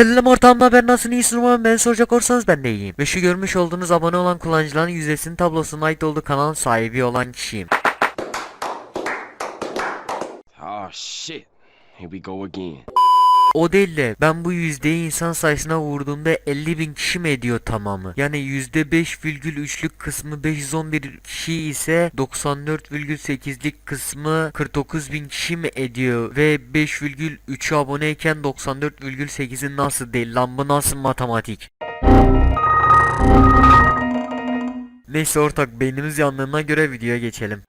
Selam ortamda haber nasılsın iyisin umarım beni soracak olursanız ben de iyiyim. Ve şu görmüş olduğunuz abone olan kullanıcıların yüzdesinin tablosuna ait olduğu kanalın sahibi olan kişiyim. Oh shit. Here we go again. O değil de ben bu yüzdeyi insan sayısına vurduğumda 50 bin kişi mi ediyor tamamı? Yani %5,3'lük kısmı 511 kişi ise 94,8'lik kısmı 49 bin kişi mi ediyor? Ve 5,3'ü aboneyken 94,8'i nasıl değil lan bu nasıl matematik? Neyse ortak beynimiz yandığına göre videoya geçelim.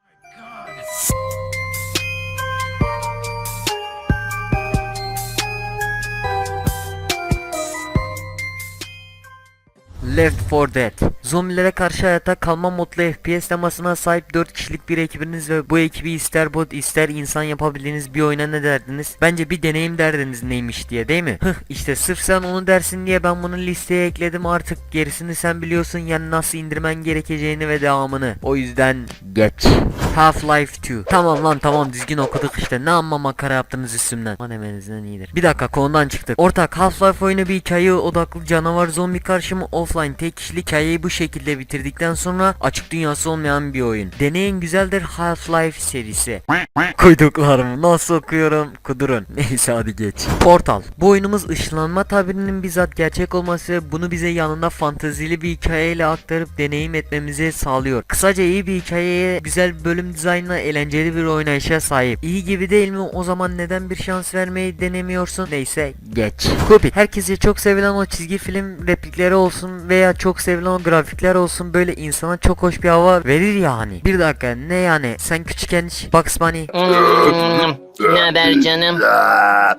Left 4 Dead. Zombilere karşı hayatta kalma modlu FPS temasına sahip 4 kişilik bir ekibiniz ve bu ekibi ister bot ister insan yapabildiğiniz bir oyuna ne derdiniz? Bence bir deneyim derdiniz neymiş diye değil mi? Hıh işte sırf sen onu dersin diye ben bunu listeye ekledim artık gerisini sen biliyorsun yani nasıl indirmen gerekeceğini ve devamını. O yüzden geç. Half-Life 2. Tamam lan tamam düzgün okuduk işte ne amma makara yaptınız üstümden. Aman emenizden iyidir. Bir dakika konudan çıktık. Ortak Half-Life oyunu bir hikaye odaklı canavar zombi karşımı offline tek kişilik hikayeyi bu şekilde bitirdikten sonra açık dünyası olmayan bir oyun. Deneyin güzeldir Half-Life serisi. Koyduklarımı nasıl okuyorum kudurun. Neyse hadi geç. Portal. Bu oyunumuz ışınlanma tabirinin bizzat gerçek olması ve bunu bize yanında fantezili bir hikayeyle aktarıp deneyim etmemizi sağlıyor. Kısaca iyi bir hikayeye, güzel bir bölüm dizaynına, eğlenceli bir oynayışa sahip. İyi gibi değil mi? O zaman neden bir şans vermeyi denemiyorsun? Neyse geç. Kubi. Herkese çok sevilen o çizgi film replikleri olsun veya çok sevilen o grafikler olsun böyle insana çok hoş bir hava verir yani. Bir dakika ne yani? Sen küçükken hiç Bugs Bunny, Hmm, ne haber canım?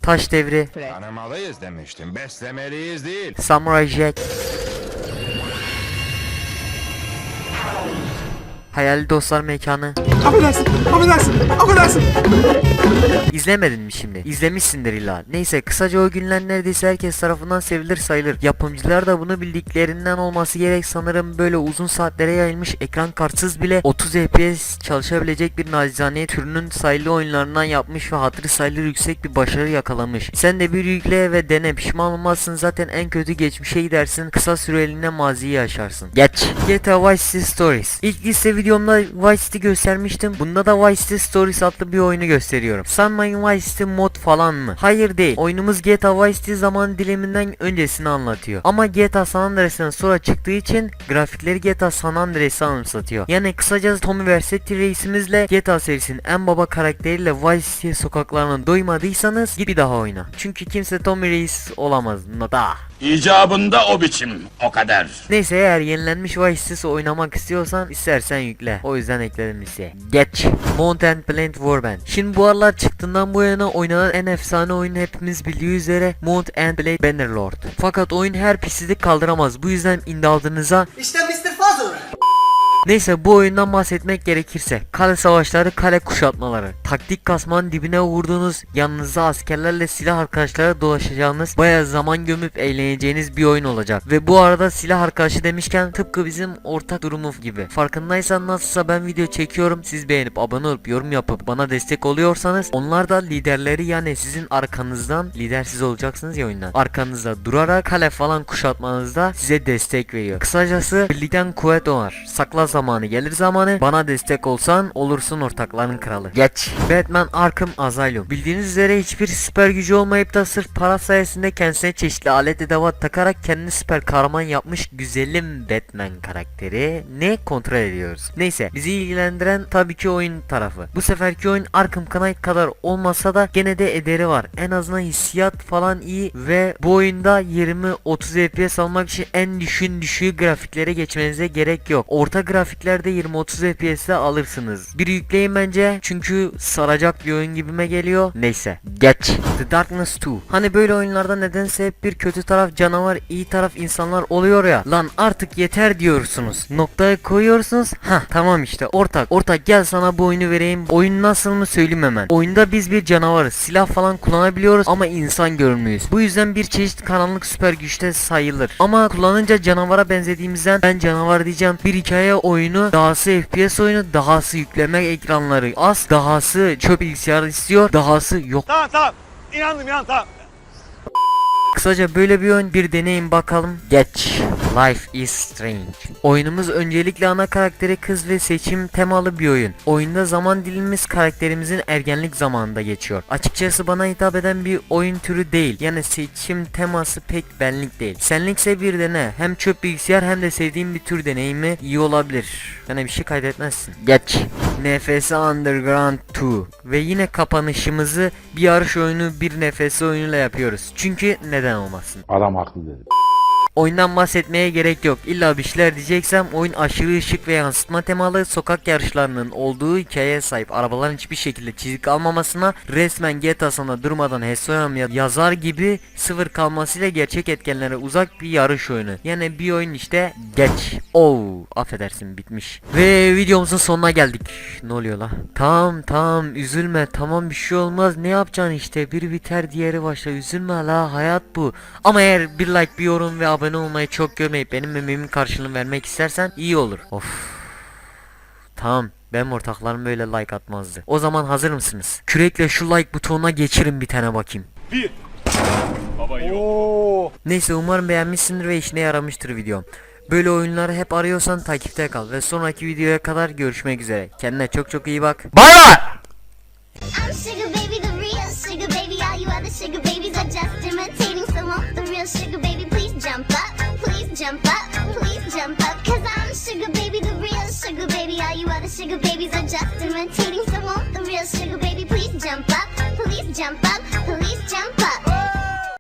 Taş Devri, Tanımalıyız demiştim. Beslemeliyiz değil. Samurai Jack. Hayali Dostlar Mekanı. Affedersin, affedersin, affedersin. İzlemedin mi şimdi? İzlemişsindir illa. Neyse kısaca o günler neredeyse herkes tarafından sevilir sayılır. Yapımcılar da bunu bildiklerinden olması gerek sanırım böyle uzun saatlere yayılmış ekran kartsız bile 30 FPS çalışabilecek bir nacizane türünün sayılı oyunlarından yapmış ve hatırı sayılır yüksek bir başarı yakalamış. Sen de bir yükle ve dene pişman olmazsın zaten en kötü geçmişe gidersin kısa süreliğine maziyi yaşarsın. Geç. GTA Vice City Stories. İlk liste videomda Vice City göstermiştim. Bunda da Vice City Stories adlı bir oyunu gösteriyorum. Sanmayın Vice City mod falan mı? Hayır değil. Oyunumuz GTA Vice City zaman diliminden öncesini anlatıyor. Ama GTA San Andreas'tan sonra çıktığı için grafikleri GTA San Andreas'ı anımsatıyor. Yani kısacası Tommy Vercetti reisimizle GTA serisinin en baba karakteriyle Vice City sokaklarına doymadıysanız git bir daha oyna. Çünkü kimse Tommy Reis olamaz. Nada. İcabında o biçim, o kadar. Neyse eğer yenilenmiş Vice oynamak istiyorsan istersen yükle. O yüzden ekledim listeye. Geç. Mount and Plant Warband. Şimdi bu aralar çıktığından bu yana oynanan en efsane oyun hepimiz bildiği üzere Mount and Blade Bannerlord. Fakat oyun her pislik kaldıramaz. Bu yüzden indaldığınıza İşte Mr. Father. Neyse bu oyundan bahsetmek gerekirse kale savaşları kale kuşatmaları. Taktik kasmanın dibine vurduğunuz yanınızda askerlerle silah arkadaşlara dolaşacağınız baya zaman gömüp eğleneceğiniz bir oyun olacak. Ve bu arada silah arkadaşı demişken tıpkı bizim ortak durumum gibi. Farkındaysan nasılsa ben video çekiyorum siz beğenip abone olup yorum yapıp bana destek oluyorsanız onlar da liderleri yani sizin arkanızdan lidersiz olacaksınız ya oyundan. Arkanızda durarak kale falan kuşatmanızda size destek veriyor. Kısacası birlikten kuvvet doğar. Sakla zamanı gelir zamanı bana destek olsan olursun ortakların kralı. Geç. Batman Arkham Asylum. Bildiğiniz üzere hiçbir süper gücü olmayıp da sırf para sayesinde kendisine çeşitli alet edevat takarak kendini süper kahraman yapmış güzelim Batman karakteri ne kontrol ediyoruz. Neyse bizi ilgilendiren tabii ki oyun tarafı. Bu seferki oyun Arkham Knight kadar olmasa da gene de ederi var. En azından hissiyat falan iyi ve bu oyunda 20-30 FPS almak için en düşün düşüğü grafiklere geçmenize gerek yok. Orta grafiklerde 20-30 FPS'de alırsınız. Bir yükleyin bence çünkü saracak bir oyun gibime geliyor. Neyse geç. The Darkness 2. Hani böyle oyunlarda nedense hep bir kötü taraf canavar iyi taraf insanlar oluyor ya. Lan artık yeter diyorsunuz. Noktaya koyuyorsunuz. Ha tamam işte ortak. Ortak gel sana bu oyunu vereyim. Oyun nasıl mı söyleyeyim hemen. Oyunda biz bir canavarız. Silah falan kullanabiliyoruz ama insan görünmüyoruz. Bu yüzden bir çeşit karanlık süper güçte sayılır. Ama kullanınca canavara benzediğimizden ben canavar diyeceğim. Bir hikaye oyunu, dahası FPS oyunu, dahası yükleme ekranları az, dahası çöp bilgisayar istiyor, dahası yok. Tamam tamam. İnandım inan tamam. Kısaca böyle bir oyun bir deneyin bakalım. Geç. Life is Strange. Oyunumuz öncelikle ana karakteri kız ve seçim temalı bir oyun. Oyunda zaman dilimimiz karakterimizin ergenlik zamanında geçiyor. Açıkçası bana hitap eden bir oyun türü değil. Yani seçim teması pek benlik değil. Senlikse bir dene. Hem çöp bilgisayar hem de sevdiğim bir tür deneyimi iyi olabilir. Yani bir şey kaydetmezsin. Geç. NFS Underground 2 ve yine kapanışımızı bir yarış oyunu bir NFS oyunuyla yapıyoruz. Çünkü neden olmasın? Adam haklı dedi. Oyundan bahsetmeye gerek yok. İlla bir şeyler diyeceksem oyun aşırı ışık ve yansıtma temalı sokak yarışlarının olduğu hikayeye sahip. Arabaların hiçbir şekilde çizik almamasına resmen GTA sana durmadan Hesoyam ya- yazar gibi sıfır kalmasıyla gerçek etkenlere uzak bir yarış oyunu. Yani bir oyun işte geç. Oo affedersin bitmiş. Ve videomuzun sonuna geldik. Ne oluyor la? Tamam tamam üzülme tamam bir şey olmaz ne yapacaksın işte biri biter diğeri başlar üzülme la hayat bu. Ama eğer bir like bir yorum ve abone olmayı çok görmeyip benim emeğimin karşılığını vermek istersen iyi olur. Of. Tamam. Benim ortaklarım böyle like atmazdı. O zaman hazır mısınız? Kürekle şu like butonuna geçirin bir tane bakayım. Neyse umarım beğenmişsindir ve işine yaramıştır videom. Böyle oyunları hep arıyorsan takipte kal ve sonraki videoya kadar görüşmek üzere. Kendine çok çok iyi bak. Bay bay! I'm sugar baby, the real sugar baby. All you other sugar babies are just imitating. So won't the real sugar baby jump up, please jump up. Cause I'm sugar baby, the real sugar baby. All you other sugar babies are just imitating. So won't the real sugar baby please jump up? Please jump up, please jump up.